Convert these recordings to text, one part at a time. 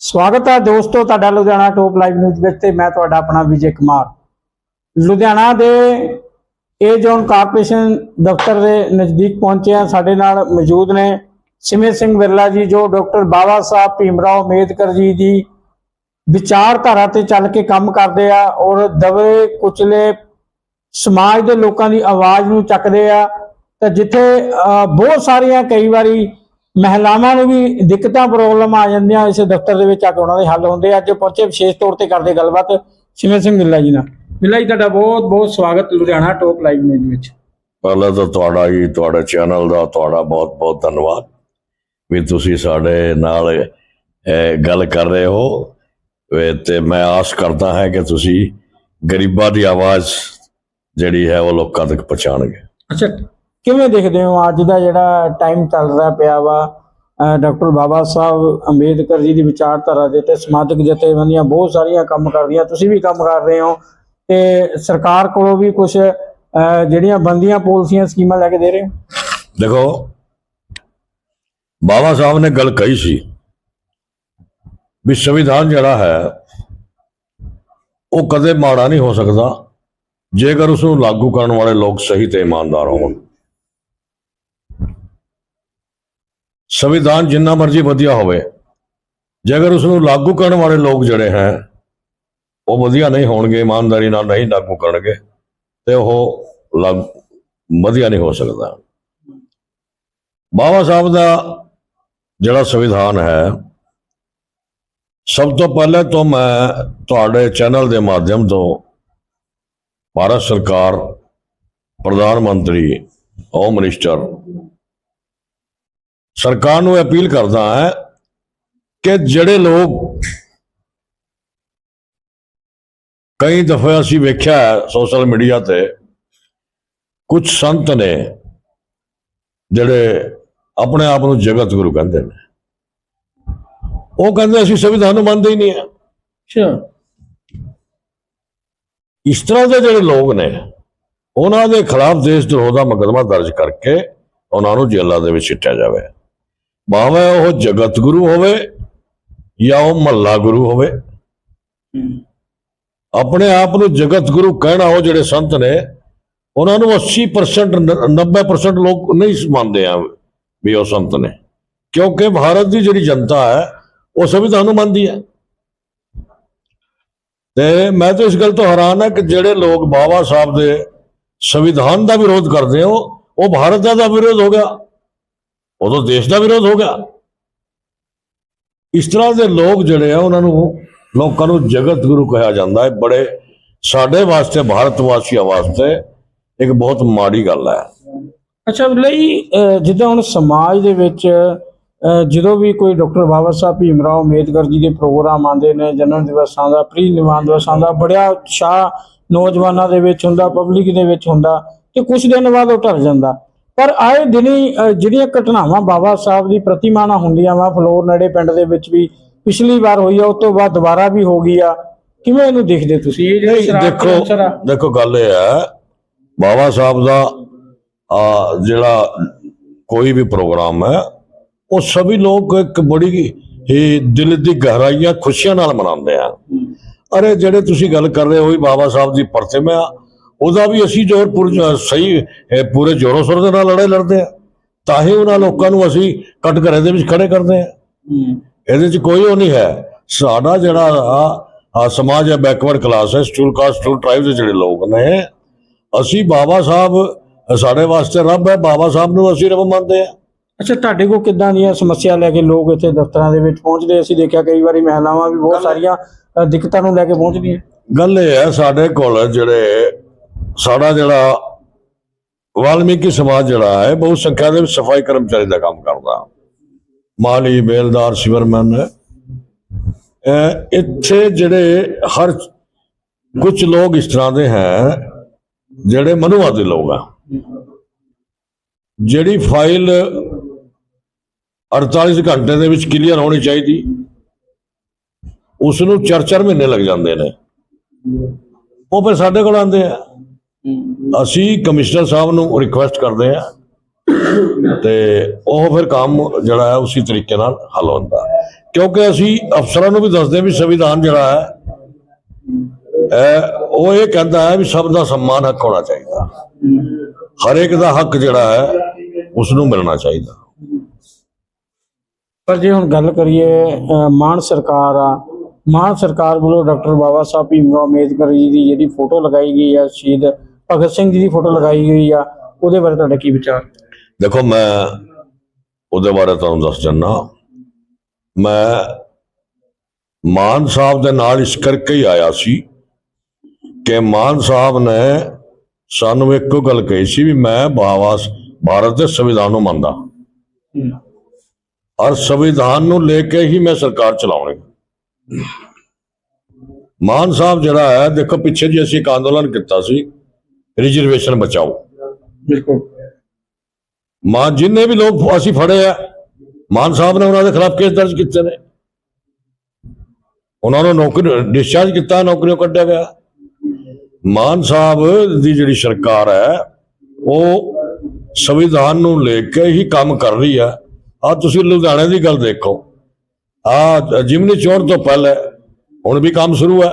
ਸਵਾਗਤ ਹੈ ਦੋਸਤੋ ਤੁਹਾਡਾ ਲੁਧਿਆਣਾ ਟੋਪ ਲਾਈਵ ਨਿਊਜ਼ ਵਿੱਚ ਤੇ ਮੈਂ ਤੁਹਾਡਾ ਆਪਣਾ ਵਿਜੇ ਕੁਮਾਰ। ਲੁਧਿਆਣਾ ਦੇ ਏ ਜ਼ੋਨ ਕਾਰਪੋਰੇਸ਼ਨ ਦਫ਼ਤਰ ਦੇ ਨਜ਼ਦੀਕ ਪਹੁੰਚੇ ਹਾਂ ਸਾਡੇ ਨਾਲ ਮੌਜੂਦ ਨੇ ਸਿਮਰ ਸਿੰਘ ਬਿਰਲਾ ਜੀ ਜੋ ਡਾਕਟਰ ਬਾਬਾ ਸਾਹਿਬ ਭੀਮਰਾਓ ਅੰਬੇਦਕਰ ਜੀ ਦੀ ਵਿਚਾਰਧਾਰਾ ਤੇ ਚੱਲ ਕੇ ਕੰਮ ਕਰਦੇ ਆ ਔਰ ਦਵੇ ਕੁਚਲੇ ਸਮਾਜ ਦੇ ਲੋਕਾਂ ਦੀ ਆਵਾਜ਼ ਨੂੰ ਚੱਕਦੇ ਆ। ਤਾਂ ਜਿੱਥੇ ਅਹ, ਬਹੁਤ ਸਾਰੀਆਂ ਕਈ ਵਾਰੀ ਮਹਿਲਾਵਾਂ ਨੂੰ ਵੀ ਦਿੱਕਤਾਂ ਪ੍ਰੋਬਲਮ ਆ ਜਾਂਦੀਆਂ ਇਸ ਦਫ਼ਤਰ ਦੇ ਵਿੱਚ ਆ ਕੇ ਉਹਨਾਂ ਦੇ ਹੱਲ ਹੁੰਦੇ। ਅੱਜ ਪਹੁੰਚੇ ਵਿਸ਼ੇਸ਼ ਤੌਰ ਤੇ ਕਰਦੇ ਗੱਲਬਾਤ ਸਿਮਰ ਸਿੰਘ ਮਿੱਲਾ ਜੀ ਨਾਲ। ਮਿੱਲਾ ਜੀ ਤੁਹਾਡਾ ਬਹੁਤ ਬਹੁਤ ਸਵਾਗਤ ਲੁਧਿਆਣਾ ਟੋਪ ਲਾਈਵ ਨਿਊਜ਼ ਵਿੱਚ। ਪਹਿਲਾਂ ਤਾਂ ਤੁਹਾਡਾ ਹੀ ਤੁਹਾਡੇ ਚੈਨਲ ਦਾ ਤੁਹਾਡਾ ਬਹੁਤ ਬਹੁਤ ਧੰਨਵਾਦ। ਵੀ ਤੁਸੀਂ ਸਾਡੇ ਨਾਲ ਗੱਲ ਕਰ ਰਹੇ ਹੋ। ਤੇ ਮੈਂ ਆਸ ਕਰਦਾ ਹਾਂ ਕਿ ਤੁਸੀਂ ਗਰੀਬਾਂ ਦੀ ਆਵਾਜ਼ ਜਿਹੜੀ ਹੈ ਉਹ ਲੋਕਾਂ ਤੱਕ ਪਹੁੰਚਾਣਗੇ ਅੱਛਾ ਕਿਵੇਂ ਦੇਖਦੇ ਹੋ? ਅੱਜ ਦਾ ਜਿਹੜਾ ਟਾਈਮ ਚੱਲ ਰਿਹਾ ਪਿਆ ਵਾ ਡਾਕਟਰ ਬਾਬਾ ਸਾਹਿਬ ਅੰਬੇਦਕਰ ਜੀ ਦੀ ਵਿਚਾਰਧਾਰਾ ਦੇ ਤੇ ਸਮਾਜਿਕ ਜਥੇਬੰਦੀਆਂ ਬਹੁਤ ਸਾਰੀਆਂ ਕੰਮ ਕਰਦੀਆਂ ਤੁਸੀਂ ਵੀ ਕੰਮ ਕਰ ਰਹੇ ਹੋ ਤੇ ਸਰਕਾਰ ਕੋਲੋਂ ਵੀ ਕੁਝ ਜਿਹੜੀਆਂ ਬੰਦੀਆਂ ਪਾਲਿਸੀਆਂ ਸਕੀਮਾਂ ਲੈ ਕੇ ਦੇ ਰਹੇ ਹੋ? ਦੇਖੋ, ਬਾਬਾ ਸਾਹਿਬ ਨੇ ਗੱਲ ਕਹੀ ਸੀ ਵੀ ਸੰਵਿਧਾਨ ਜਿਹੜਾ ਹੈ, ਉਹ ਕਦੇ ਮਾੜਾ ਨਹੀਂ ਹੋ ਸਕਦਾ ਜੇਕਰ ਉਸ ਨੂੰ ਲਾਗੂ ਕਰਨ ਵਾਲੇ ਲੋਕ ਸਹੀ ਤੇ ਇਮਾਨਦਾਰ ਹੋਣ। ਸੰਵਿਧਾਨ ਜਿੰਨਾ ਮਰਜ਼ੀ ਵਧੀਆ ਹੋਵੇ। ਜੇਕਰ ਉਸ ਨੂੰ ਲਾਗੂ ਕਰਨ ਵਾਲੇ ਲੋਕ ਜਿਹੜੇ ਹੈ, ਉਹ ਵਧੀਆ ਨਹੀਂ ਹੋਣਗੇ, ਇਮਾਨਦਾਰੀ ਨਾਲ ਨਹੀਂ ਲਾਗੂ ਕਰਨਗੇ, ਤੇ ਉਹ ਲਾਗ, ਵਧੀਆ ਨਹੀਂ ਹੋ ਸਕਦਾ। ਬਾਬਾ ਸਾਹਿਬ ਦਾ ਜਿਹੜਾ ਸੰਵਿਧਾਨ ਹੈ, ਸਭ ਤੋਂ ਪਹਿਲੇ ਤੋਂ ਮੈਂ ਤੁਹਾਡੇ ਚੈਨਲ ਦੇ ਮਾਧਿਅਮ ਤੋਂ ਭਾਰਤ ਸਰਕਾਰ, ਪ੍ਰਧਾਨ ਮੰਤਰੀ ਹੋਮ ਮਿਨਿਸਟਰ ਸਰਕਾਰ ਨੂੰ ਅਪੀਲ ਕਰਦਾ ਹੈ ਕਿ ਜਿਹੜੇ ਲੋਕ ਕਈ ਦਫੇ ਅਸੀਂ ਵੇਖਿਆ ਹੈ ਸੋਸ਼ਲ ਮੀਡੀਆ ਤੇ ਕੁਝ ਸੰਤ ਨੇ ਜਿਹੜੇ ਆਪਣੇ ਆਪ ਨੂੰ ਜਗਤ ਗੁਰੂ ਕਹਿੰਦੇ ਨੇ। ਉਹ ਕਹਿੰਦੇ ਅਸੀਂ ਸੰਵਿਧਾਨ ਨੂੰ ਮੰਨਦੇ ਹੀ ਨਹੀਂ ਆ ਅੱਛਾ। ਇਸ ਤਰ੍ਹਾਂ ਦੇ ਜਿਹੜੇ ਲੋਕ ਨੇ ਉਹਨਾਂ ਦੇ ਖਿਲਾਫ ਦੇਸ਼ ਦਰੋਹ ਦਾ ਮੁਕੱਦਮਾ ਦਰਜ ਕਰਕੇ ਉਹਨਾਂ ਨੂੰ ਜੇਲ੍ਹਾਂ ਦੇ ਵਿੱਚ ਸਿੱਟਿਆ ਜਾਵੇ। ਭਾਵੇਂ ਉਹ ਜਗਤ ਗੁਰੂ ਹੋਵੇ ਜਾਂ ਉਹ ਮਹੱਲਾ ਗੁਰੂ ਹੋਵੇ ਆਪਣੇ ਆਪ ਨੂੰ ਜਗਤ ਗੁਰੂ ਕਹਿਣਾ ਉਹ ਜਿਹੜੇ ਸੰਤ ਨੇ ਉਹਨਾਂ ਨੂੰ 80% ਨ- 90% ਲੋਕ ਨਹੀਂ ਮੰਨਦੇ ਆ ਵੀ ਉਹ ਸੰਤ ਨੇ ਕਿਉਂਕਿ ਭਾਰਤ ਦੀ ਜਿਹੜੀ ਜਨਤਾ ਹੈ ਉਹ ਸੰਵਿਧਾਨ ਨੂੰ ਮੰਨਦੀ ਹੈ ਤੇ ਮੈਂ ਤਾਂ ਇਸ ਗੱਲ ਤੋਂ ਹੈਰਾਨ ਹਾਂ ਕਿ ਜਿਹੜੇ ਲੋਕ ਬਾਬਾ ਸਾਹਿਬ ਦੇ ਸੰਵਿਧਾਨ ਦਾ ਵਿਰੋਧ ਕਰਦੇ ਹੋ ਉਹ ਭਾਰਤ ਦਾ ਤਾਂ ਵਿਰੋਧ ਹੋ ਗਿਆ ਉਦੋਂ ਦੇਸ਼ ਦਾ ਵਿਰੋਧ ਹੋ ਗਿਆ। ਇਸ ਤਰ੍ਹਾਂ ਦੇ ਲੋਕ ਜਿਹੜੇ ਆ ਉਹਨਾਂ ਨੂੰ ਲੋਕਾਂ ਨੂੰ ਜਗਤ ਗੁਰੂ ਕਿਹਾ ਜਾਂਦਾ ਹੈ। ਬੜੇ ਸਾਡੇ ਵਾਸਤੇ ਭਾਰਤ ਵਾਸੀਆਂ ਵਾਸਤੇ ਇੱਕ ਬਹੁਤ ਮਾੜੀ ਗੱਲ ਹੈ। ਅੱਛਾ ਲਈ ਜਿੱਦਾਂ ਹੁਣ ਸਮਾਜ ਦੇ ਵਿੱਚ ਅਹ, ਜਦੋਂ ਵੀ ਕੋਈ ਡਾਕਟਰ ਬਾਬਾ ਸਾਹਿਬ ਭੀਮਰਾਓ ਅੰਬੇਦਕਰ ਜੀ ਦੇ ਪ੍ਰੋਗਰਾਮ ਆਉਂਦੇ ਨੇ ਜਨਮ ਦਿਵਸਾਂ ਦਾ ਪ੍ਰੀ ਨਿਵਾਨ ਦਿਵਸਾਂ ਦਾ ਬੜਿਆ ਉਤਸ਼ਾਹ ਨੌਜਵਾਨਾਂ ਦੇ ਵਿੱਚ ਹੁੰਦਾ ਪਬਲਿਕ ਦੇ ਵਿੱਚ ਹੁੰਦਾ ਤੇ ਕੁਝ ਦਿਨ ਬਾਅਦ ਉਹ ਢਲ ਜਾਂਦਾ। ਪਰ ਆਏ ਦਿਨੀ ਜਿਹੜੀਆਂ ਘਟਨਾਵਾਂ ਬਾਬਾ ਸਾਹਿਬ ਦੀ ਪ੍ਰਤਿਮਾ ਨਾਲ ਹੁੰਦੀਆਂ ਵਾ ਫਲੋਰ ਨੇੜੇ ਪਿੰਡ ਦੇ ਵਿੱਚ ਵੀ ਪਿਛਲੀ ਵਾਰ ਹੋਈ ਆ ਉਸ ਤੋਂ ਬਾਅਦ ਦੁਬਾਰਾ ਵੀ ਹੋ ਗਈ ਆ ਕਿਵੇਂ ਇਹਨੂੰ ਦੇਖਦੇ ਤੁਸੀਂ? ਇਹ ਜਿਹੜੀ ਆ ਦੇਖੋ ਦੇਖੋ ਗੱਲ ਇਹ ਹੈ ਬਾਬਾ ਸਾਹਿਬ ਦਾ ਆ ਜਿਹੜਾ ਕੋਈ ਵੀ ਪ੍ਰੋਗਰਾਮ ਹੈ ਉਹ ਸਭੀ ਲੋਕ ਇੱਕ ਬੜੀ ਹੀ ਦਿਲ ਦੀ ਗਹਿਰਾਈਆਂ ਖੁਸ਼ੀਆਂ ਨਾਲ ਮਨਾਉਂਦੇ ਆ। ਅਰੇ ਜਿਹੜੇ ਤੁਸੀਂ ਗੱਲ ਕਰ ਰਹੇ ਹੋ ਬਾਬਾ ਸਾਹਿਬ ਦੀ ਪ੍ਰਤਿਮਾ ਉਹਦਾ ਵੀ ਅਸੀਂ ਜੋਰ ਪੁਰ ਸਹੀ ਪੂਰੇ ਜ਼ੋਰੋ ਸ਼ੋਰ ਦੇ ਨਾਲ ਲੜੇ ਲੜਦੇ ਆ ਤਾਂ ਹੀ ਉਹਨਾਂ ਲੋਕਾਂ ਨੂੰ ਅਸੀਂ ਕੱਟ ਘਰੇ ਦੇ ਵਿੱਚ ਖੜੇ ਕਰਦੇ ਆ ਇਹਦੇ 'ਚ ਕੋਈ ਉਹ ਨਹੀਂ ਹੈ। ਸਾਡਾ ਜਿਹੜਾ ਆ ਸਮਾਜ ਹੈ ਬੈਕਵਰਡ ਕਲਾਸ ਹੈ ਸਟੂਲ ਕਾਸਟ ਸਟੂਲ ਟ੍ਰਾਈਬ ਦੇ ਜਿਹੜੇ ਲੋਕ ਨੇ ਅਸੀਂ ਬਾਬਾ ਸਾਹਿਬ ਸਾਡੇ ਵਾਸਤੇ ਰੱਬ ਹੈ ਬਾਬਾ ਸਾਹਿਬ ਨੂੰ ਅਸੀਂ ਰੱਬ ਮੰਨਦੇ ਆ ਅੱਛਾ ਤੁਹਾਡੇ ਕੋਲ ਕਿੱਦਾਂ ਦੀਆਂ ਸਮੱਸਿਆ ਲੈ ਕੇ ਲੋਕ ਇੱਥੇ ਦਫ਼ਤਰਾਂ ਦੇ ਵਿੱਚ ਪਹੁੰਚਦੇ? ਅਸੀਂ ਦੇਖਿਆ ਕਈ ਵਾਰੀ ਮਹਿਲਾਵਾਂ ਵੀ ਬਹੁਤ ਸਾਰੀਆਂ ਦਿੱਕਤਾਂ ਨੂੰ ਲੈ ਕੇ ਪਹੁੰਚਦੀਆਂ। ਗੱਲ ਇਹ ਹੈ ਸਾਡੇ ਕੋਲ ਜਿਹੜੇ ਸਾਡਾ ਜਿਹੜਾ ਵਾਲਮੀਕੀ ਸਮਾਜ ਜਿਹੜਾ ਹੈ, ਬਹੁਤ ਸੰਖਿਆ ਦੇ ਵਿੱਚ ਸਫ਼ਾਈ ਕਰਮਚਾਰੀ ਦਾ ਕੰਮ ਕਰਦਾ। ਮਾਲੀ, ਬੇਲਦਾਰ, ਸਿਵਰਮੈਨ। ਇੱਥੇ ਜਿਹੜੇ ਹਰ ਕੁਝ ਲੋਕ ਇਸ ਤਰ੍ਹਾਂ ਦੇ ਹੈ, ਜਿਹੜੇ ਮਨੁਵਾਦੀ ਲੋਕ ਆ। ਜਿਹੜੀ ਫਾਈਲ 48 ਘੰਟੇ ਦੇ ਵਿੱਚ ਕਲੀਅਰ ਹੋਣੀ ਚਾਹੀਦੀ ਉਸ ਨੂੰ 4-4 ਮਹੀਨੇ ਲੱਗ ਜਾਂਦੇ ਨੇ। ਉਹ ਫਿਰ ਸਾਡੇ ਕੋਲ ਆਉਂਦੇ ਆ। ਅਸੀਂ ਕਮਿਸ਼ਨਰ ਸਾਹਿਬ ਨੂੰ ਰਿਕੁਐਸਟ ਕਰਦੇ ਆ ਤੇ ਉਹ ਫਿਰ ਕੰਮ ਜਿਹੜਾ ਹੈ ਉਸੇ ਤਰੀਕੇ ਨਾਲ ਹੱਲ ਹੁੰਦਾ। ਕਿਉਂਕਿ ਅਸੀਂ ਅਫਸਰਾਂ ਨੂੰ ਵੀ ਦੱਸਦੇ ਵੀ ਸੰਵਿਧਾਨ ਜਿਹੜਾ ਹੈ ਉਹ ਇਹ ਕਹਿੰਦਾ ਹੈ ਵੀ ਸਭ ਦਾ ਸਨਮਾਨ ਹੱਕ ਹੋਣਾ ਚਾਹੀਦਾ। ਹਰ ਇੱਕ ਦਾ ਹੱਕ ਜਿਹੜਾ ਹੈ ਉਸ ਨੂੰ ਮਿਲਣਾ ਚਾਹੀਦਾ। ਪਰ ਜੇ ਹੁਣ ਗੱਲ ਕਰੀਏ ਅਹ, ਮਾਨ ਸਰਕਾਰ ਆ ਮਾਨ ਸਰਕਾਰ ਵੱਲੋਂ ਡਾਕਟਰ ਬਾਬਾ ਸਾਹਿਬ ਭੀਮਰਾਓ ਅੰਬੇਦਕਰ ਜੀ ਦੀ ਜਿਹੜੀ ਫੋਟੋ ਲਗਾਈ ਗਈ ਹੈ ਸ਼ਹੀਦ ਭਗਤ ਸਿੰਘ ਜੀ ਦੀ ਫੋਟੋ ਲਗਾਈ ਗਈ ਆ ਉਹਦੇ ਬਾਰੇ ਤੁਹਾਡਾ ਕੀ ਵਿਚਾਰ? ਦੇਖੋ ਮੈਂ ਉਹਦੇ ਬਾਰੇ ਤੁਹਾਨੂੰ ਦੱਸ ਦਿੰਨਾ ਮੈਂ ਮਾਨ ਸਾਹਿਬ ਦੇ ਨਾਲ ਇਸ ਕਰਕੇ ਹੀ ਆਇਆ ਸੀ ਕਿ ਮਾਨ ਸਾਹਿਬ ਨੇ ਸਾਨੂੰ ਇੱਕੋ ਗੱਲ ਕਹੀ ਸੀ ਵੀ ਮੈਂ ਬਾਵਾਸ ਭਾਰਤ ਦੇ ਸੰਵਿਧਾਨ ਨੂੰ ਮੰਨਦਾ। ਔਰ ਸੰਵਿਧਾਨ ਨੂੰ ਲੈ ਕੇ ਹੀ ਮੈਂ ਸਰਕਾਰ ਚਲਾਉਣੀ ਮਾਨ ਸਾਹਿਬ ਜਿਹੜਾ ਹੈ ਦੇਖੋ ਪਿੱਛੇ ਜੀ ਅਸੀਂ ਇੱਕ ਅੰਦੋਲਨ ਕੀਤਾ ਸੀ। ਰਿਜ਼ਰਵੇਸ਼ਨ ਬਚਾਓ। ਬਿਲਕੁਲ। ਮਾਨ ਜਿੰਨੇ ਵੀ ਲੋਕ ਅਸੀਂ ਫੜੇ ਆ ਮਾਨ ਸਾਹਿਬ ਨੇ ਉਹਨਾਂ ਦੇ ਖਿਲਾਫ ਕੇਸ ਦਰਜ ਕੀਤੇ ਨੇ। ਉਹਨਾਂ ਨੂੰ ਨੌਕਰੀ ਡਿਸਚਾਰਜ ਕੀਤਾ ਨੌਕਰੀਆਂ ਕੱਢਿਆ ਗਿਆ। ਮਾਨ ਸਾਹਿਬ ਦੀ ਜਿਹੜੀ ਸਰਕਾਰ ਹੈ ਉਹ ਸੰਵਿਧਾਨ ਨੂੰ ਲੈ ਕੇ ਹੀ ਕੰਮ ਕਰ ਰਹੀ ਆ। ਆ ਤੁਸੀਂ ਲੁਧਿਆਣੇ ਦੀ ਗੱਲ ਦੇਖੋ। ਆ ਜਿਮਨੀ ਚੋਣ ਤੋਂ ਪਹਿਲੇ ਹੁਣ ਵੀ ਕੰਮ ਸ਼ੁਰੂ ਹੈ।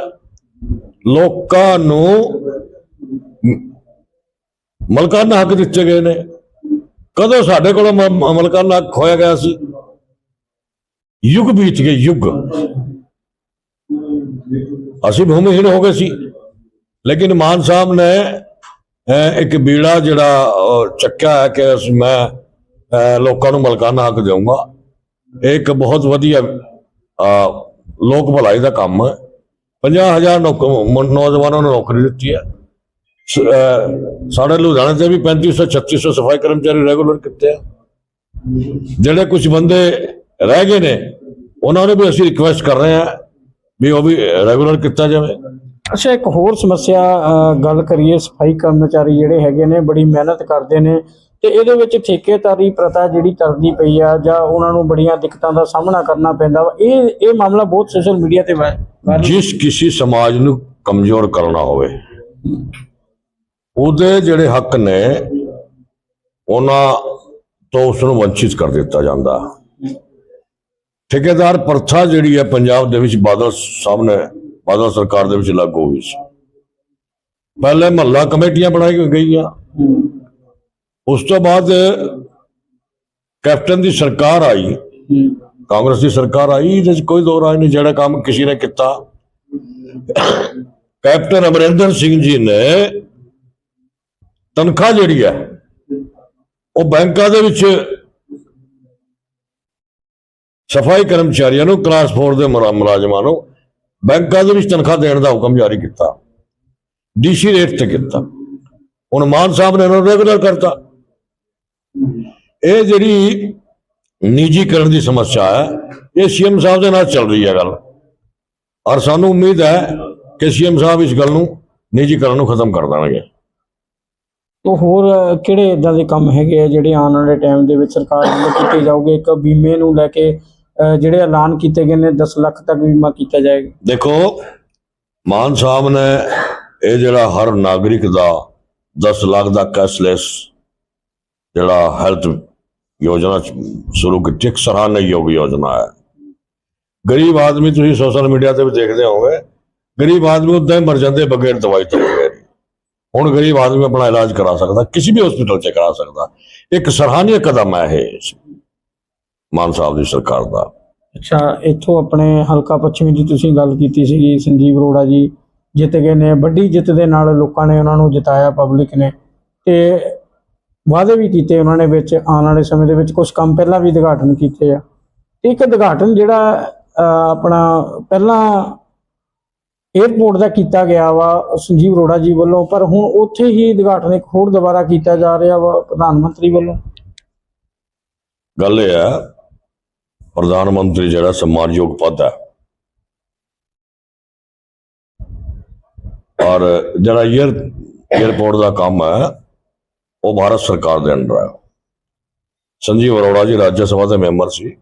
ਲੋਕਾਂ ਨੂੰ ਮਲਕਾਨਾ ਹੱਕ ਦਿੱਤੇ ਗਏ ਨੇ। ਕਦੋਂ ਸਾਡੇ ਕੋਲੋਂ ਮਲਕਾਨਾ ਹੱਕ ਖੋਇਆ ਗਿਆ ਸੀ? ਯੁੱਗ ਬੀਤ ਗਏ, ਯੁੱਗ। ਅਸੀਂ ਭੂਮਿਹੀਣ ਹੋ ਗਏ ਸੀ। ਲੇਕਿਨ ਮਾਨ ਸਾਹਿਬ ਨੇ ਇੱਕ ਬੀੜਾ ਜਿਹੜਾ ਚੱਕਿਆ ਹੈ ਕਿ ਅਸੀਂ, ਮੈਂ ਲੋਕਾਂ ਨੂੰ ਮਲਕਾਨਾ ਹੱਕ ਦੇਵਾਂਗਾ ਇਹ ਇੱਕ ਬਹੁਤ ਵਧੀਆ ਲੋਕ ਭਲਾਈ ਦਾ ਕੰਮ ਹੈ। 50000 ਨੌਜਵਾਨਾਂ ਨੂੰ ਨੌਕਰੀ ਦਿੱਤੀ ਹੈ। ਸਾਡੇ ਲੁਧਿਆਣੇ ਤੇ ਵੀ 3500 3600 ਸਫ਼ਾਈ ਕਰਮਚਾਰੀ ਰੈਗੂਲਰ ਕੀਤੇ ਆ। ਜਿਹੜੇ ਕੁਝ ਬੰਦੇ ਰਹਿ ਗਏ ਨੇ ਉਹਨਾਂ ਨੂੰ ਵੀ ਅਸੀਂ ਰਿਕੁਐਸਟ ਕਰ ਰਹੇ ਹਾਂ ਵੀ ਉਹ ਵੀ ਰੈਗੂਲਰ ਕੀਤਾ ਜਾਵੇ। ਅੱਛਾ ਇੱਕ ਹੋਰ ਸਮੱਸਿਆ ਗੱਲ ਕਰੀਏ ਸਫ਼ਾਈ ਕਰਮਚਾਰੀ ਜਿਹੜੇ ਹੈਗੇ ਨੇ ਬੜੀ ਮਿਹਨਤ ਕਰਦੇ ਨੇ ਤੇ ਇਹਦੇ ਵਿੱਚ ਠੇਕੇਦਾਰੀ ਪ੍ਰਥਾ ਜਿਹੜੀ ਚੱਲਦੀ ਪਈ ਆ ਜਾਂ ਉਹਨਾਂ ਨੂੰ ਬੜੀਆਂ ਦਿੱਕਤਾਂ ਦਾ ਸਾਹਮਣਾ ਕਰਨਾ ਪੈਂਦਾ ਵਾ ਇਹ ਇਹ ਮਾਮਲਾ ਬਹੁਤ ਸੋਸ਼ਲ ਮੀਡੀਆ ਤੇ ਵਾਇਰਲ ਜਿਸ ਕਿਸੇ ਸਮਾਜ ਨੂੰ ਕਮਜ਼ੋਰ ਕਰਨਾ ਹੋਵੇ ਉਹਦੇ ਜਿਹੜੇ ਹੱਕ ਨੇ, ਉਹਨਾਂ ਤੋਂ ਉਸ ਨੂੰ ਵੰਚਿਤ ਕਰ ਦਿੱਤਾ ਜਾਂਦਾ। ਠੇਕੇਦਾਰ ਪ੍ਰਥਾ ਜਿਹੜੀ ਹੈ ਪੰਜਾਬ ਦੇ ਵਿੱਚ ਬਾਦਲ ਸਾਹਿਬ ਬਾਦਲ ਸਰਕਾਰ ਦੇ ਵਿੱਚ ਲਾਗੂ ਹੋਈ ਸੀ। ਪਹਿਲੇ ਮਹੱਲਾ ਕਮੇਟੀਆਂ ਬਣਾਈ ਗਈਆਂ। ਉਸ ਤੋਂ ਬਾਅਦ ਕੈਪਟਨ ਦੀ ਸਰਕਾਰ ਆਈ। ਕਾਂਗਰਸ ਦੀ ਸਰਕਾਰ ਆਈ, ਇਹਦੇ 'ਚ ਕੋਈ ਦੋ ਰਾਏ ਨਹੀਂ, ਜਿਹੜਾ ਕੰਮ ਕਿਸੇ ਨੇ ਕੀਤਾ। ਕੈਪਟਨ ਅਮਰਿੰਦਰ ਸਿੰਘ ਜੀ ਨੇ ਤਨਖਾਹ ਜਿਹੜੀ ਹੈ, ਉਹ ਬੈਂਕਾਂ ਦੇ ਵਿੱਚ ਸਫ਼ਾਈ ਕਰਮਚਾਰੀਆਂ ਨੂੰ ਕਲਾਸ 4 ਦੇ ਮੁਲਾ- ਮੁਲਾਜ਼ਮਾਂ ਨੂੰ ਬੈਂਕਾਂ ਦੇ ਵਿੱਚ ਤਨਖਾਹ ਦੇਣ ਦਾ ਹੁਕਮ ਜਾਰੀ ਕੀਤਾ। ਡੀਸੀ ਰੇਟ ਤੇ ਕੀਤਾ। ਹੁਣ ਮਾਨ ਸਾਹਿਬ ਨੇ ਇਹਨੂੰ ਰੈਗੂਲਰ ਕਰਤਾ। ਇਹ ਜਿਹੜੀ ਨਿੱਜੀਕਰਨ ਦੀ ਸਮੱਸਿਆ ਹੈ, ਇਹ ਸੀਐਮ ਸਾਹਿਬ ਦੇ ਨਾਲ ਚੱਲ ਰਹੀ ਹੈ ਗੱਲ। ਔਰ ਸਾਨੂੰ ਉਮੀਦ ਹੈ ਕਿ ਸੀਐਮ ਸਾਹਿਬ ਇਸ ਗੱਲ ਨੂੰ ਨਿੱਜੀਕਰਨ ਨੂੰ ਖਤਮ ਕਰ ਦੇਣਗੇ। ਉਹ ਹੋਰ ਕਿਹੜੇ ਇਦਾਂ ਦੇ ਕੰਮ ਹੈਗੇ ਆ ਜਿਹੜੇ ਆਉਣ ਵਾਲੇ ਟਾਈਮ ਦੇ ਵਿੱਚ ਸਰਕਾਰ ਵੱਲੋਂ ਕੀਤੇ ਜਾਓਗੇ ਇੱਕ ਬੀਮੇ ਨੂੰ ਲੈ ਕੇ ਜਿਹੜੇ ਐਲਾਨ ਕੀਤੇ ਗਏ ਨੇ 10 ਲੱਖ ਤੱਕ ਬੀਮਾ ਕੀਤਾ ਜਾਏਗਾ। ਦੇਖੋ, ਮਾਨ ਸਾਹਿਬ ਨੇ ਇਹ ਜਿਹੜਾ ਹਰ ਨਾਗਰਿਕ ਦਾ 10 ਲੱਖ ਦਾ ਕੈਸ਼ਲੈਸ ਜਿਹੜਾ ਹੈਲਥ ਯੋਜਨਾ ਸ਼ੁਰੂ ਕੀਤੀ, ਇੱਕ ਸਰਾਹਨਾਯੋਗ ਯੋਜਨਾ ਹੈ। ਗਰੀਬ ਆਦਮੀ ਤੁਸੀਂ ਸੋਸ਼ਲ ਮੀਡੀਆ ਤੇ ਵੀ ਦੇਖਦੇ ਹੋਵੋਗੇ, ਗਰੀਬ ਆਦਮੀ ਉਦਾਂ ਹੀ ਮਰ ਜਾਂਦੇ ਬਗੈਰ ਦਵਾਈ ਤੋਂ ਬਗੈਰ ਹੁਣ ਗਰੀਬ ਆਦਮੀ ਆਪਣਾ ਇਲਾਜ ਕਰਾ ਸਕਦਾ ਕਿਸੇ ਵੀ ਹਸਪੀਟਲ 'ਚ ਕਰਾ ਸਕਦਾ। ਇੱਕ ਸਰਾਹਨੀय ਕਦਮ ਹੈ ਇਹ ਮਾਨ ਸਾਹਿਬ ਦੀ ਸਰਕਾਰ ਦਾ। ਅੱਛਾ ਇੱਥੋਂ ਆਪਣੇ ਹਲਕਾ ਪੱਛਮੀ ਦੀ ਤੁਸੀਂ ਗੱਲ ਕੀਤੀ ਸੀਗੀ ਸੰਜੀਵ ਅਰੋੜਾ ਜੀ ਜਿੱਤ ਗਏ ਨੇ ਵੱਡੀ ਜਿੱਤ ਦੇ ਨਾਲ ਲੋਕਾਂ ਨੇ ਉਹਨਾਂ ਨੂੰ ਜਿਤਾਇਆ ਪਬਲਿਕ ਨੇ। ਤੇ ਵਾਅਦੇ ਵੀ ਕੀਤੇ ਉਹਨਾਂ ਨੇ ਵਿੱਚ ਆਉਣ ਵਾਲੇ ਸਮੇਂ ਦੇ ਵਿੱਚ ਕੁਝ ਕੰਮ ਪਹਿਲਾਂ ਵੀ ਉਦਘਾਟਨ ਕੀਤੇ ਆ। ਇੱਕ ਉਦਘਾਟਨ ਜਿਹੜਾ ਅਹ, ਆਪਣਾ ਪਹਿਲਾਂ ਏਅਰਪੋਰਟ ਦਾ ਕੀਤਾ ਗਿਆ ਵਾ ਸੰਜੀਵ ਰੋੜਾ ਜੀ ਵੱਲੋਂ ਪਰ ਹੁਣ ਉੱਥੇ ਹੀ ਉਦਘਾਟਨ ਇੱਕ ਹੋਰ ਦੁਬਾਰਾ ਕੀਤਾ ਜਾ ਰਿਹਾ ਵਾ ਪ੍ਰਧਾਨ ਮੰਤਰੀ ਵੱਲੋਂ। ਗੱਲ ਇਹ ਆ ਪ੍ਰਧਾਨ ਮੰਤਰੀ ਜਿਹੜਾ ਸਨਮਾਨਯੋਗ ਪਦ ਹੈ। ਔਰ ਜਿਹੜਾ ਏਅਰ ਏਅਰਪੋਰਟ ਦਾ ਕੰਮ ਹੈ ਉਹ ਭਾਰਤ ਸਰਕਾਰ ਦੇ ਅੰਦਰ ਹੈ। ਸੰਜੀਵ ਅਰੋੜਾ ਜੀ ਰਾਜ ਸਭਾ ਦੇ ਮੈਂਬਰ ਸੀ।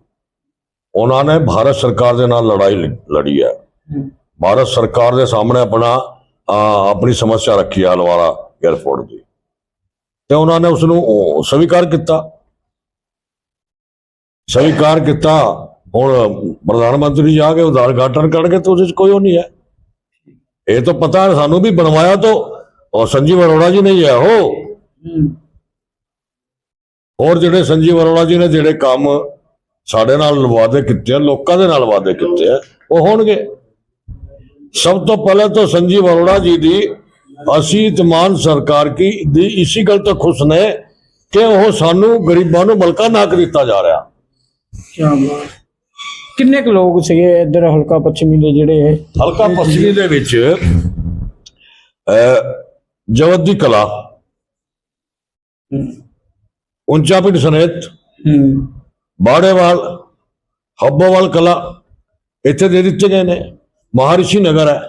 ਉਹਨਾਂ ਨੇ ਭਾਰਤ ਸਰਕਾਰ ਦੇ ਨਾਲ ਲੜਾਈ ਲੜੀ ਹੈ। ਭਾਰਤ ਸਰਕਾਰ ਦੇ ਸਾਹਮਣੇ ਆਪਣਾ ਅਹ, ਆਪਣੀ ਸਮੱਸਿਆ ਰੱਖੀ ਹੈ ਹਲਵਾਰਾ ਦੀ ਤੇ ਉਹਨਾਂ ਨੇ ਉਸ ਨੂੰ ਸਵੀਕਾਰ ਕੀਤਾ ਸਵੀਕਾਰ ਕੀਤਾ ਹੁਣ ਪ੍ਰਧਾਨ ਮੰਤਰੀ ਜਾ ਕੇ ਉਦਘਾਟਨ ਕਰਨਗੇ ਤਾਂ ਉਹਦੇ 'ਚ ਕੋਈ ਉਹ ਨਹੀਂ ਹੈ ਇਹ ਤਾਂ ਪਤਾ ਸਾਨੂੰ ਵੀ ਬਣਵਾਇਆ ਤੋਂ ਉਹ ਸੰਜੀਵ ਅਰੋੜਾ ਜੀ ਨੇ ਹੈ ਉਹ ਹੋਰ ਜਿਹੜੇ ਸੰਜੀਵ ਅਰੋੜਾ ਜੀ ਨੇ ਜਿਹੜੇ ਕੰਮ ਸਾਡੇ ਨਾਲ ਵਾਅਦੇ ਕੀਤੇ ਲੋਕਾਂ ਦੇ ਨਾਲ ਵਾਅਦੇ ਕੀਤੇ ਆ ਉਹ ਹੋਣਗੇ ਸਭ ਤੋਂ ਪਹਿਲਾਂ ਤਾਂ ਸੰਜੀਵ ਅਰੋੜਾ ਜੀ ਦੀ ਅਸੀਂ ਇਤਮਾਨ ਸਰਕਾਰ ਕੀ ਦੀ ਇਸੀ ਗੱਲ ਤੋਂ ਖੁਸ਼ ਨੇ ਕਿ ਉਹ ਸਾਨੂੰ ਗਰੀਬਾਂ ਨੂੰ ਮਲਕਾ ਨਾਕ ਦਿੱਤਾ ਜਾ ਰਿਹਾ। ਕਿੰਨੇ ਕੁ ਲੋਕ ਸੀਗੇ ਇੱਧਰ ਹਲਕਾ ਪੱਛਮੀ ਦੇ ਜਿਹੜੇ ਹਲਕਾ ਪੱਛਮੀ ਦੇ ਵਿੱਚ ਜਵੱਦੀ ਕਲਾ ਉੱਚਾ ਪਿੰਡ ਸਨੇਤ ਬਾੜੇਵਾਲ ਹੱਬੋਵਾਲ ਕਲਾ ਇੱਥੇ ਦੇ ਦਿੱਤੇ ਗਏ ਨੇ। ਮਹਾਰਿਸ਼ੀ ਨਗਰ ਹੈ,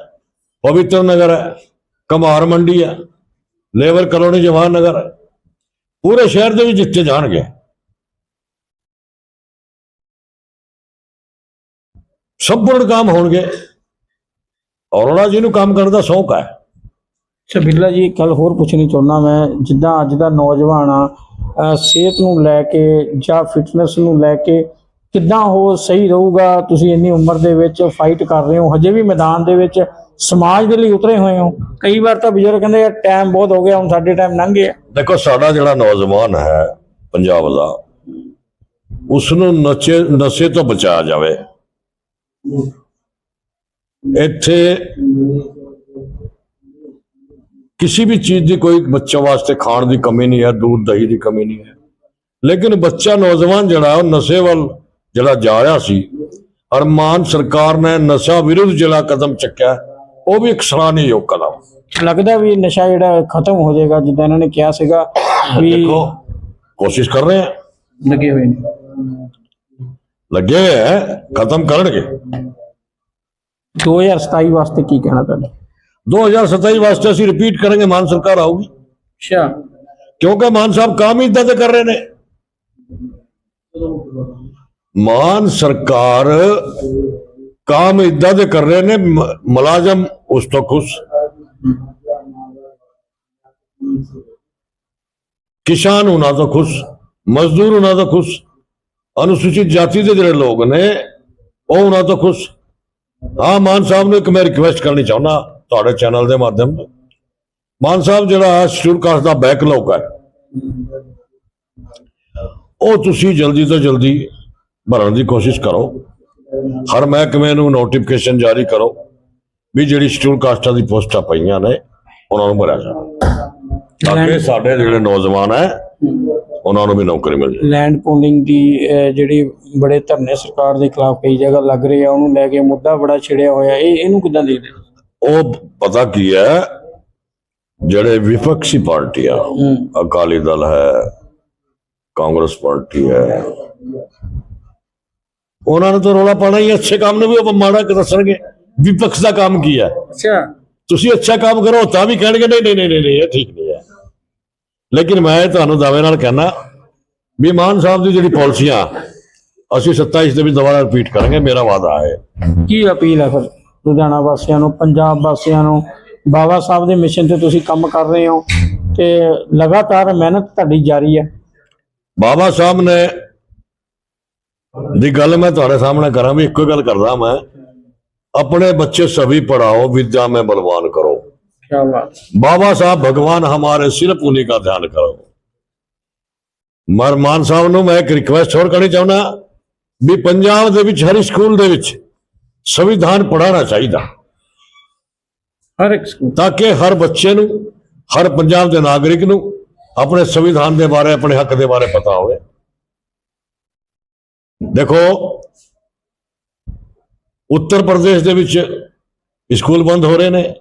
ਪਵਿੱਤਰ ਨਗਰ ਹੈ ਕਮਾਰ ਮੰਡੀ ਹੈ ਲੇਬਰ ਕਲੋਨੀ ਜਵਾਨ ਨਗਰ ਹੈ, ਪੂਰੇ ਸ਼ਹਿਰ ਦੇ ਵਿੱਚ ਦਿੱਤੇ ਜਾਣਗੇ। ਸੰਪੂਰਨ ਕੰਮ ਹੋਣਗੇ। ਅਰੋੜਾ ਜੀ ਨੂੰ ਕੰਮ ਕਰਨ ਦਾ ਸ਼ੌਕ ਹੈ। ਅੱਛਾ ਜੀ ਕੱਲ ਹੋਰ ਪੁੱਛਣੀ ਚਾਹੁੰਦਾ ਮੈਂ, ਜਿੱਦਾਂ ਅੱਜ ਦਾ ਨੌਜਵਾਨ ਆ ਸਿਹਤ ਨੂੰ ਲੈ ਕੇ ਜਾਂ ਫਿਟਨੈਸ ਨੂੰ ਲੈ ਕੇ ਕਿੱਦਾਂ ਹੋ, ਸਹੀ ਰਹੂਗਾ? ਤੁਸੀਂ ਇੰਨੀ ਉਮਰ ਦੇ ਵਿੱਚ ਫਾਈਟ ਕਰ ਰਹੇ ਹੋ। ਹਜੇ ਵੀ ਮੈਦਾਨ ਦੇ ਵਿੱਚ ਸਮਾਜ ਦੇ ਲਈ ਉਤਰੇ ਹੋਏ ਹੋ। ਕਈ ਵਾਰ ਤਾਂ ਬਜ਼ੁਰਗ ਕਹਿੰਦੇ ਟਾਈਮ ਬਹੁਤ ਹੋ ਗਿਆ, ਹੁਣ ਸਾਡੇ ਟਾਈਮ ਲੰਘ ਗਿਆ। ਦੇਖੋ, ਸਾਡਾ ਜਿਹੜਾ ਨੌਜਵਾਨ ਹੈ ਪੰਜਾਬ ਦਾ ਉਸ ਨੂੰ ਨਸ਼ੇ ਨਸ਼ੇ ਤੋਂ ਬਚਾਇਆ ਜਾਵੇ। ਇੱਥੇ ਕਿਸੇ ਵੀ ਚੀਜ਼ ਦੀ ਕੋਈ ਬੱਚਾ ਵਾਸਤੇ ਖਾਣ ਦੀ ਕਮੀ ਨਹੀਂ ਹੈ दूध ਦਹੀਂ ਦੀ ਕਮੀ ਨਹੀਂ ਹੈ। ਲੇਕਿਨ ਬੱਚਾ ਨੌਜਵਾਨ ਜਿਹੜਾ, ਉਹ ਨਸ਼ੇ ਵੱਲ ਜਿਹੜਾ ਜਾ ਰਿਹਾ ਸੀ ਔਰ ਮਾਨ ਸਰਕਾਰ ਨੇ ਨਸ਼ਾ ਵਿਰੁੱਧ ਜਿਹੜਾ ਕਦਮ ਚੱਕਿਆ ਉਹ ਵੀ ਇੱਕ ਸਰਾਹਨੀਯੋਗ ਕਦਮ। ਲੱਗਦਾ ਵੀ ਨਸ਼ਾ ਜਿਹੜਾ ਖਤਮ ਹੋ ਜਾਏਗਾ ਜਿੱਦਾਂ ਇਹਨਾਂ ਨੇ ਕਿਹਾ ਸੀਗਾ ਵੀ ਦੇਖੋ ਕੋਸ਼ਿਸ਼ ਕਰ ਰਹੇ ਹਾਂ। ਲੱਗੇ ਹੋਏ ਨੇ। ਲੱਗੇ ਹੋਏ ਖਤਮ ਕਰਨਗੇ। 2027 ਵਾਸਤੇ ਕੀ ਕਹਿਣਾ ਤੁਹਾਡਾ? 2027 ਵਾਸਤੇ ਅਸੀਂ ਰਿਪੀਟ ਕਰਾਂਗੇ ਮਾਨ ਸਰਕਾਰ ਆਊਗੀ। ਅੱਛਾ। ਕਿਉਂਕਿ ਮਾਨ ਸਾਹਿਬ ਕੰਮ ਹੀ ਇਦਾਂ ਦੇ ਕਰ ਰਹੇ ਨੇ। ਮਾਨ ਸਰਕਾਰ ਕੰਮ ਇਦਾਂ ਦੇ ਕਰ ਰਹੇ ਨੇ, ਮ- ਮੁਲਾਜ਼ਮ ਉਸ ਤੋਂ ਖੁਸ਼। ਕਿਸਾਨ ਉਹਨਾਂ ਤੋਂ ਖੁਸ਼, ਮਜ਼ਦੂਰ ਉਹਨਾਂ ਤੋਂ ਖੁਸ਼, ਅਨੁਸੂਚਿਤ ਜਾਤੀ ਦੇ ਜਿਹੜੇ ਲੋਕ ਨੇ, ਉਹ ਉਹਨਾਂ ਤੋਂ ਖੁਸ਼। ਹਾਂ, ਮਾਨ ਸਾਹਿਬ ਨੂੰ ਇੱਕ ਮੈਂ ਰਿਕਵੈਸਟ ਕਰਨੀ ਚਾਹੁੰਦਾ ਤੁਹਾਡੇ ਚੈਨਲ ਦੇ ਮਾਧਿਅਮ ਤੋਂ। ਮਾਨ ਸਾਹਿਬ, ਜਿਹੜਾ ਸ਼ਡਿਊਲ ਕਾਸਟ ਦਾ ਬੈਕਲੌਗ ਹੈ, ਉਹ ਤੁਸੀਂ ਜਲਦੀ ਤੋਂ ਜਲਦੀ ਭਰਨ ਦੀ ਕੋਸ਼ਿਸ਼ ਕਰੋ। ਹਰ ਮਹਿਕਮੇ ਨੂੰ ਨੋਟੀਫਿਕੇਸ਼ਨ ਜਾਰੀ ਕਰੋ ਵੀ ਜਿਹੜੀ ਸ਼ਡਿਊਲ ਕਾਸਟਾਂ ਦੀ ਪੋਸਟਾਂ ਪਈਆਂ ਨੇ ਉਹਨਾਂ ਨੂੰ ਭਰਿਆ ਜਾਵੇ। ਤਾਂ ਕਿ ਸਾਡੇ ਜਿਹੜੇ ਨੌਜਵਾਨ ਹੈ ਉਹਨਾਂ ਨੂੰ ਵੀ ਨੌਕਰੀ ਮਿਲ ਜਾਏ ਲੈਂਡ ਪੂਲਿੰਗ ਦੀ ਜਿਹੜੀ ਬੜੇ ਧਰਨੇ ਸਰਕਾਰ ਦੇ ਖਿਲਾਫ ਕਈ ਜਗ੍ਹਾ ਲੱਗ ਰਹੇ ਆ ਉਹਨੂੰ ਲੈ ਕੇ ਮੁੱਦਾ ਬੜਾ ਛਿੜਿਆ ਹੋਇਆ ਇਹ ਇਹਨੂੰ ਕਿਦਾਂ ਦੇਖਦੇ? ਉਹ ਪਤਾ ਕੀ ਹੈ ਜਿਹੜੇ ਵਿਪਕਸ਼ੀ ਪਾਰਟੀਆਂ ਅਕਾਲੀ ਦਲ ਹੈ ਕਾਂਗਰਸ ਪਾਰਟੀ ਹੈ ਉਹਨਾਂ ਨੇ ਤਾਂ ਰੋਲਾ ਪਾਣਾ ਹੀ ਅੱਛੇ ਕੰਮ ਨੂੰ ਵੀ ਉਹ ਮਾੜਾ ਕਿ ਦੱਸਣਗੇ ਵਿਪਕਸ਼ ਦਾ ਕੰਮ ਕੀ ਹੈ। ਅੱਛਾ। ਤੁਸੀਂ ਅੱਛਾ ਕੰਮ ਕਰੋ ਤਾਂ ਵੀ ਕਹਿਣਗੇ ਨਹੀਂ ਨਹੀਂ ਨਹੀਂ ਨਹੀਂ ਨਹੀਂ, ਇਹ ਠੀਕ ਨਹੀਂ ਹੈ। ਲੇਕਿਨ ਮੈਂ ਤੁਹਾਨੂੰ ਦਾਅਵੇ ਨਾਲ ਕਹਿਣਾ ਵੀ ਮਾਨ ਸਾਹਿਬ ਦੀ ਜਿਹੜੀ ਪਾਲਿਸੀਆਂ ਅਸੀਂ 27 ਦੇ ਵਿੱਚ ਦੁਬਾਰਾ ਰਿਪੀਟ ਕਰਾਂਗੇ ਮੇਰਾ ਵਾਅਦਾ ਹੈ। ਕੀ ਅਪੀਲ ਹੈ ਫਿਰ ਲੁਧਿਆਣਾ ਵਾਸੀਆਂ ਨੂੰ ਪੰਜਾਬ ਵਾਸੀਆਂ ਨੂੰ? ਬਾਬਾ ਸਾਹਿਬ ਦੇ ਮਿਸ਼ਨ ਤੇ ਤੁਸੀਂ ਕੰਮ ਕਰ ਰਹੇ ਹੋ ਤੇ ਲਗਾਤਾਰ ਮਿਹਨਤ ਤੁਹਾਡੀ ਜਾਰੀ ਹੈ। ਬਾਬਾ ਸਾਹਿਬ ਨੇ ਦੀ ਗੱਲ ਮੈਂ ਤੁਹਾਡੇ ਸਾਹਮਣੇ ਕਰਾਂ ਵੀ ਇੱਕੋ ਗੱਲ ਕਰਦਾ ਮੈਂ। ਆਪਣੇ ਬੱਚੇ ਸਭੀ ਪੜਾਓ ਵਿਦਿਆ ਮੈਂ ਬਲਵਾਨ ਕਰੋ। ਕੀ ਬਾਤ ਬਾਬਾ ਸਾਹਿਬ ਭਗਵਾਨ ਹਮਾਰੇ ਸਿਰਫ ਉਨੀ ਦਾ ਧਿਆਨ ਕਰੋ। ਮਰਮਾਨ ਸਾਹਿਬ ਨੂੰ ਮੈਂ ਇੱਕ ਰਿਕੁਐਸਟ ਹੋਰ ਕਰਨੀ ਚਾਹੁੰਦਾ ਵੀ ਪੰਜਾਬ ਦੇ ਵਿੱਚ ਹਰ ਸਕੂਲ ਦੇ ਵਿੱਚ ਸੰਵਿਧਾਨ ਪੜਾਉਣਾ ਚਾਹੀਦਾ। ਹਰ ਇੱਕ ਸਕੂਲ। ਤਾਂ ਕਿ ਹਰ ਬੱਚੇ ਨੂੰ ਹਰ ਪੰਜਾਬ ਦੇ ਨਾਗਰਿਕ ਨੂੰ ਆਪਣੇ ਸੰਵਿਧਾਨ ਦੇ ਬਾਰੇ ਆਪਣੇ ਹੱਕ ਦੇ ਬਾਰੇ ਪਤਾ ਹੋਵੇ। ਦੇਖੋ ਉੱਤਰ ਪ੍ਰਦੇਸ਼ ਦੇ ਵਿੱਚ ਸਕੂਲ ਬੰਦ ਹੋ ਰਹੇ ਨੇ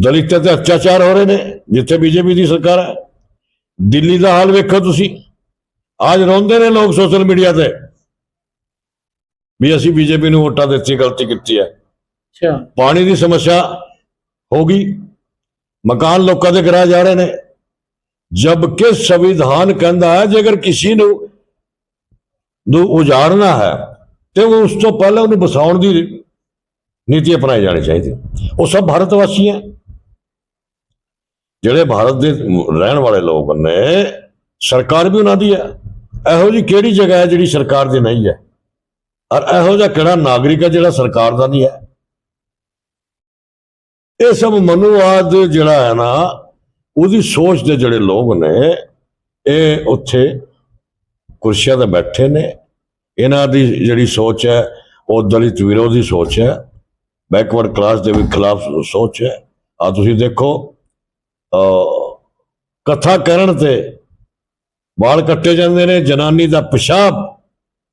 ਦਲਿਤਾਂ ਤੇ ਅਤਿਆਚਾਰ ਹੋ ਰਹੇ ਨੇ ਜਿੱਥੇ ਬੀਜੇਪੀ ਦੀ ਸਰਕਾਰ ਹੈ। ਦਿੱਲੀ ਦਾ ਹਾਲ ਵੇਖੋ ਤੁਸੀਂ। ਅੱਜ ਰੋਂਦੇ ਨੇ ਲੋਕ ਸੋਸ਼ਲ ਮੀਡੀਆ ਤੇ ਵੀ ਅਸੀਂ ਬੀਜੇਪੀ ਨੂੰ ਵੋਟਾਂ ਦਿੱਤੀ ਗਲਤੀ ਕੀਤੀ ਹੈ। ਅੱਛਾ। ਪਾਣੀ ਦੀ ਸਮੱਸਿਆ ਹੋ ਗਈ। ਮਕਾਨ ਲੋਕਾਂ ਦੇ ਗਿਰਾਏ ਜਾ ਰਹੇ ਨੇ। ਜਦਕਿ ਸੰਵਿਧਾਨ ਕਹਿੰਦਾ ਹੈ ਜੇਕਰ ਕਿਸੇ ਨੂੰ ਨੂੰ ਉਜਾੜਨਾ ਹੈ ਤੇ ਉਹ ਉਸ ਤੋਂ ਪਹਿਲਾਂ ਉਹਨੂੰ ਬਸਾਉਣ ਦੀ ਨੀਤੀ ਅਪਣਾਈ ਜਾਣੀ ਚਾਹੀਦੀ। ਉਹ ਸਭ ਭਾਰਤ ਵਾਸੀ ਹੈ। ਜਿਹੜੇ ਭਾਰਤ ਦੇ ਰਹਿਣ ਵਾਲੇ ਲੋਕ ਨੇ, ਸਰਕਾਰ ਵੀ ਉਹਨਾਂ ਦੀ ਹੈ। ਇਹੋ ਜੀ ਕਿਹੜੀ ਜਗ੍ਹਾ ਹੈ ਜਿਹੜੀ ਸਰਕਾਰ ਦੀ ਨਹੀਂ ਹੈ? ਔਰ ਇਹੋ ਜਿਹਾ ਕਿਹੜਾ ਨਾਗਰਿਕ ਹੈ ਜਿਹੜਾ ਸਰਕਾਰ ਦਾ ਨਹੀਂ ਹੈ? ਇਹ ਸਭ ਮਨੁਵਾਦ ਜਿਹੜਾ ਹੈ ਨਾ, ਉਹਦੀ ਸੋਚ ਦੇ ਜਿਹੜੇ ਲੋਕ ਨੇ, ਇਹ ਉੱਥੇ ਕੁਰਸੀਆਂ ਤੇ ਬੈਠੇ ਨੇ। ਇਹਨਾਂ ਦੀ ਜਿਹੜੀ ਸੋਚ ਹੈ ਉਹ ਦਲਿਤ ਵਿਰੋਧੀ ਸੋਚ ਹੈ। ਬੈਕਵਰਡ ਕਲਾਸ ਦੇ ਵੀ ਖਿਲਾਫ ਸੋਚ ਹੈ। ਆ ਤੁਸੀਂ ਦੇਖੋ ਅਹ, ਕਥਾ ਕਰਨ ਤੇ ਵਾਲ ਕੱਟੇ ਜਾਂਦੇ ਨੇ ਜਨਾਨੀ ਦਾ ਪਿਸ਼ਾਬ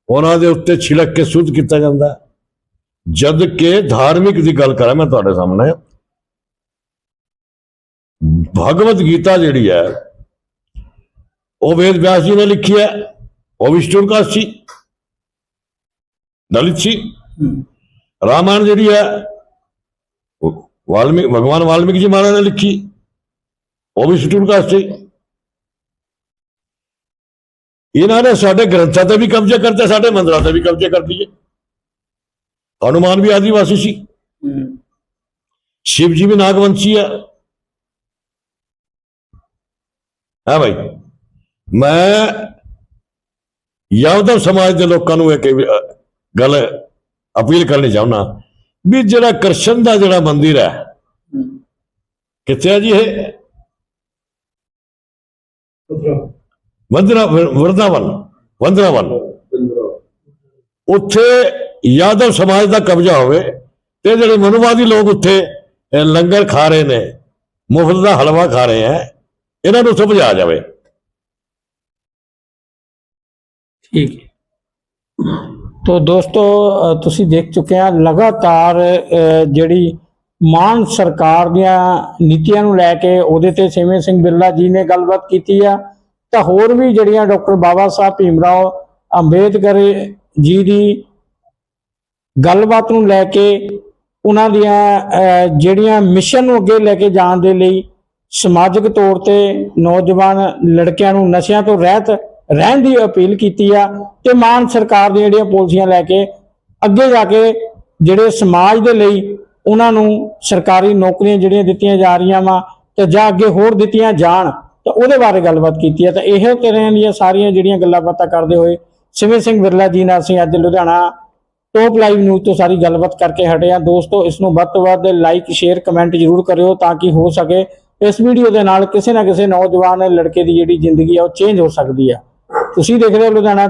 ਉਹਨਾਂ ਦੇ ਉੱਤੇ ਛਿੜਕ ਕੇ ਸੁੱਧ ਕੀਤਾ ਜਾਂਦਾ ਹੈ। ਜਦ ਕਿ ਧਾਰਮਿਕ ਦੀ ਗੱਲ ਕਰਾਂ ਮੈਂ ਤੁਹਾਡੇ ਸਾਹਮਣੇ। ਭਗਵਤ ਗੀਤਾ ਜਿਹੜੀ ਹੈ ਉਹ ਵੇਦ ਵਿਆਸ ਜੀ ਨੇ ਲਿਖੀ ਹੈ। ਉਹ ਵੀ ਸਟੂਡਕਾਸਟ ਸੀ ਦਲਿਤ ਸੀ ਰਾਮਾਇਣ ਜਿਹੜੀ ਹੈ ਉਹ ਵਾਲਮੀਕ ਭਗਵਾਨ ਵਾਲਮੀਕ ਜੀ ਮਹਾਰਾਜ ਨੇ ਲਿਖੀ ਉਹ ਵੀ ਸਟੂਡਕਾਸਟ ਸੀ ਇਹਨਾਂ ਨੇ ਸਾਡੇ ਗ੍ਰੰਥਾਂ ਤੇ ਵੀ ਕਬਜ਼ਾ ਕਰਤਾ ਸਾਡੇ ਮੰਦਰਾਂ ਤੇ ਵੀ ਕਬਜ਼ਾ ਕਰ ਦਈਏ ਹਨੂਮਾਨ ਵੀ ਆਦੀਵਾਸੀ ਸੀ शिव जी भी नागवंशी है ਹੈ ਭਾਈ ਮੈਂ ਯਾਦਵ ਸਮਾਜ ਦੇ ਲੋਕਾਂ ਨੂੰ ਇੱਕ ਅਹ, ਗੱਲ ਅਪੀਲ ਕਰਨੀ ਚਾਹੁੰਦਾ ਵੀ ਜਿਹੜਾ ਕ੍ਰਿਸ਼ਨ ਦਾ ਜਿਹੜਾ ਮੰਦਿਰ ਹੈ ਕਿੱਥੇ ਹੈ ਜੀ ਇਹ ਵੰਦਨਾ ਵਰਦਾਵਨ ਵੰਦਨਾਵਨ ਉੱਥੇ ਯਾਦਵ ਸਮਾਜ ਦਾ ਕਬਜ਼ਾ ਹੋਵੇ ਤੇ ਜਿਹੜੇ ਮਨੁਵਾਦੀ ਲੋਕ ਉੱਥੇ ਇਹ ਲੰਗਰ ਖਾ ਰਹੇ ਨੇ ਮੁਫਤ ਦਾ ਹਲਵਾ ਖਾ ਰਹੇ ਹੈ ਇਹਨਾਂ ਨੂੰ ਉੱਥੇ ਭਜਾ ਜਾਵੇ ਠੀਕ ਹੈ। ਤੋ ਦੋਸਤੋ ਤੁਸੀਂ ਦੇਖ ਚੁੱਕੇ ਆ ਲਗਾਤਾਰ ਜਿਹੜੀ ਮਾਨ ਸਰਕਾਰ ਦੀਆਂ ਨੀਤੀਆਂ ਨੂੰ ਲੈ ਕੇ ਉਹਦੇ ਤੇ ਸਿਵੇਂ ਸਿੰਘ ਬਿਰਲਾ ਜੀ ਨੇ ਗੱਲਬਾਤ ਕੀਤੀ ਆ। ਤਾਂ ਹੋਰ ਵੀ ਜਿਹੜੀਆਂ ਡਾਕਟਰ ਬਾਬਾ ਸਾਹਿਬ ਭੀਮਰਾਓ ਅੰਬੇਦਕਰ ਜੀ ਦੀ ਗੱਲਬਾਤ ਨੂੰ ਲੈ ਕੇ ਉਹਨਾਂ ਦੀਆਂ ਅ, ਜਿਹੜੀਆਂ ਮਿਸ਼ਨ ਨੂੰ ਅੱਗੇ ਲੈ ਕੇ ਜਾਣ ਦੇ ਲਈ ਸਮਾਜਿਕ ਤੌਰ ਤੇ ਨੌਜਵਾਨ ਲੜਕਿਆਂ ਨੂੰ ਨਸ਼ਿਆਂ ਤੋਂ ਰਹਿਤ ਰਹਿਣ ਦੀ ਅਪੀਲ ਕੀਤੀ ਆ ਤੇ ਮਾਨ ਸਰਕਾਰ ਦੀਆਂ ਜਿਹੜੀਆਂ ਪਾਲਿਸੀਆਂ ਲੈ ਕੇ ਅੱਗੇ ਜਾ ਕੇ ਜਿਹੜੇ ਸਮਾਜ ਦੇ ਲਈ ਉਹਨਾਂ ਨੂੰ ਸਰਕਾਰੀ ਨੌਕਰੀਆਂ ਜਿਹੜੀਆਂ ਦਿੱਤੀਆਂ ਜਾ ਰਹੀਆਂ ਵਾ ਤੇ ਜਾਂ ਅੱਗੇ ਹੋਰ ਦਿੱਤੀਆਂ ਜਾਣ, ਤਾਂ ਉਹਦੇ ਬਾਰੇ ਗੱਲਬਾਤ ਕੀਤੀ ਹੈ ਤਾਂ ਇਹੋ ਤਰ੍ਹਾਂ ਦੀਆਂ ਸਾਰੀਆਂ ਜਿਹੜੀਆਂ ਗੱਲਾਂ ਬਾਤਾਂ ਕਰਦੇ ਹੋਏ ਸਿਵੇਂ ਸਿੰਘ ਵਿਰਲਾ ਜੀ ਨਾਲ ਅਸੀਂ ਅੱਜ ਲੁਧਿਆਣਾ ਟੋਪ ਲਾਈਵ ਨਿਊਜ਼ ਤੋਂ ਸਾਰੀ ਗੱਲਬਾਤ ਕਰਕੇ ਹਟੇ ਆ। ਦੋਸਤੋ, ਇਸ ਨੂੰ ਵੱਧ ਤੋਂ ਵੱਧ ਲਾਈਕ ਸ਼ੇਅਰ ਕਮੈਂਟ ਜ਼ਰੂਰ ਕਰਿਓ ਤਾਂ ਕਿ ਹੋ ਸਕੇ ਇਸ ਵੀਡੀਓ ਦੇ ਨਾਲ ਕਿਸੇ ਨਾ ਕਿਸੇ ਨੌਜਵਾਨ ਲੜਕੇ ਦੀ ਜਿਹੜੀ ਜ਼ਿੰਦਗੀ ਆ ਉਹ ਚੇਂਜ ਹੋ ਸਕਦੀ ਆ। ਤੁਸੀਂ ਦੇਖ ਰਹੇ ਹੋ ਲੁਧਿਆਣਾ